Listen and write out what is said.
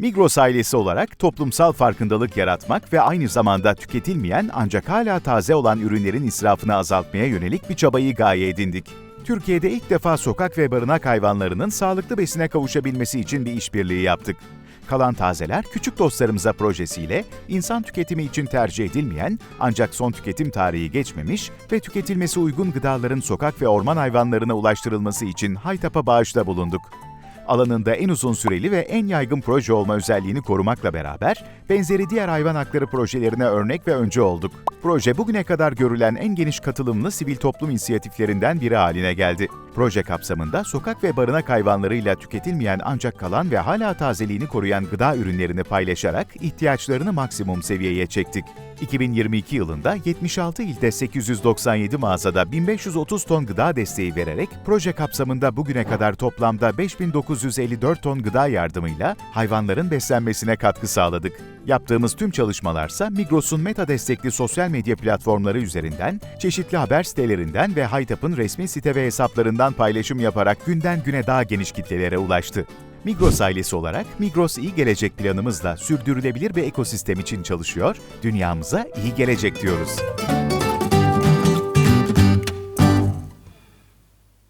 Migros ailesi olarak toplumsal farkındalık yaratmak ve aynı zamanda tüketilmeyen ancak hala taze olan ürünlerin israfını azaltmaya yönelik bir çabayı gaye edindik. Türkiye'de ilk defa sokak ve barınak hayvanlarının sağlıklı besine kavuşabilmesi için bir işbirliği yaptık. Kalan Tazeler Küçük Dostlarımıza projesiyle insan tüketimi için tercih edilmeyen ancak son tüketim tarihi geçmemiş ve tüketilmesi uygun gıdaların sokak ve orman hayvanlarına ulaştırılması için Haytap'a bağışta bulunduk. Alanında en uzun süreli ve en yaygın proje olma özelliğini korumakla beraber benzeri diğer hayvan hakları projelerine örnek ve öncü olduk. Proje bugüne kadar görülen en geniş katılımlı sivil toplum inisiyatiflerinden biri haline geldi. Proje kapsamında sokak ve barınak hayvanlarıyla tüketilmeyen ancak kalan ve hala tazeliğini koruyan gıda ürünlerini paylaşarak ihtiyaçlarını maksimum seviyeye çektik. 2022 yılında 76 ilde 897 mağazada 1530 ton gıda desteği vererek proje kapsamında bugüne kadar toplamda 5954 ton gıda yardımıyla hayvanların beslenmesine katkı sağladık. Yaptığımız tüm çalışmalarsa Migros'un meta destekli sosyal medya platformları üzerinden, çeşitli haber sitelerinden ve Haytap'ın resmi site ve hesaplarından paylaşım yaparak günden güne daha geniş kitlelere ulaştı. Migros ailesi olarak Migros İyi Gelecek planımızla sürdürülebilir bir ekosistem için çalışıyor, dünyamıza iyi gelecek diyoruz.